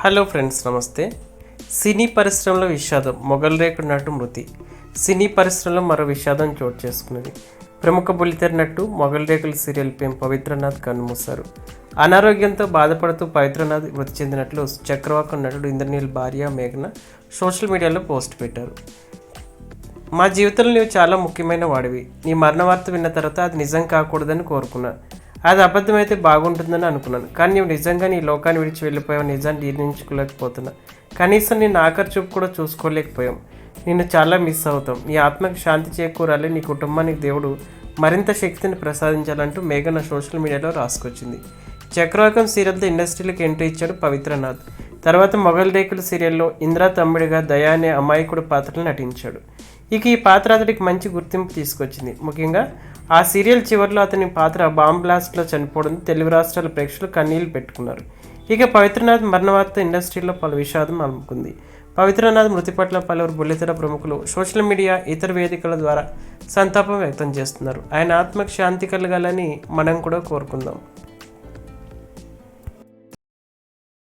Hello friends నమస్తే. సినీ పరిశ్రమలో విషాదం మొగల్ రేకుడు నటు మృతి. సినీ పరిశ్రమలో మరో విషాదం చోటు చేసుకున్నది. ప్రముఖ బుల్లితెర నటు మొగల్ రేకుల సీరియల్ పేం పవిత్రనాథ్ కన్నుమూశారు. అనారోగ్యంతో బాధపడుతూ పవిత్రనాథ్ మృతి చెందినట్లు చక్రవాకం నటుడు ఇంద్రనీల్ భార్య మేఘన సోషల్ మీడియాలో పోస్ట్ పెట్టారు. మా జీవితంలో నీవు చాలా ముఖ్యమైన వాడివి. నీ మరణ వార్త విన్న తర్వాత అది నిజం కాకూడదని కోరుకున్నా. అది అబద్ధమైతే బాగుంటుందని అనుకున్నాను. కానీ నువ్వు నిజంగా నీ లోకాన్ని విడిచి వెళ్ళిపోయావు నిజాన్ని నిర్ణయించుకోలేకపోతున్నా. కనీసం నేను ఆఖరి చూపు కూడా చూసుకోలేకపోయాం. నిన్ను చాలా మిస్ అవుతాం. నీ ఆత్మకు శాంతి చేకూరాలి నీ కుటుంబానికి దేవుడు మరింత శక్తిని ప్రసాదించాలంటూ మేఘన సోషల్ మీడియాలో రాసుకొచ్చింది. చక్రవాకం సీరియల్తో ఇండస్ట్రీలకు ఎంట్రీ ఇచ్చాడు పవిత్రనాథ్. తర్వాత మొగల్ రేకుల సీరియల్లో ఇంద్రా తమ్ముడిగా దయా అనే అమాయకుడు పాత్రలు నటించాడు. ఇక ఈ పాత్ర అతడికి మంచి గుర్తింపు తీసుకొచ్చింది. ముఖ్యంగా ఆ సీరియల్ చివరిలో అతని పాత్ర బాంబ్ బ్లాస్ట్లో చనిపోవడంతో తెలుగు రాష్ట్రాల ప్రేక్షకులు కన్నీళ్ళు పెట్టుకున్నారు. ఇక పవిత్రనాథ్ మరణవార్త ఇండస్ట్రీలో పలు విషాదం అలుముకుంది. పవిత్రనాథ్ మృతి పట్ల పలువురు బుల్లితెర ప్రముఖులు సోషల్ మీడియా ఇతర వేదికల ద్వారా సంతాపం వ్యక్తం చేస్తున్నారు. ఆయన ఆత్మకు శాంతి కలగాలని మనం కూడా కోరుకుందాం.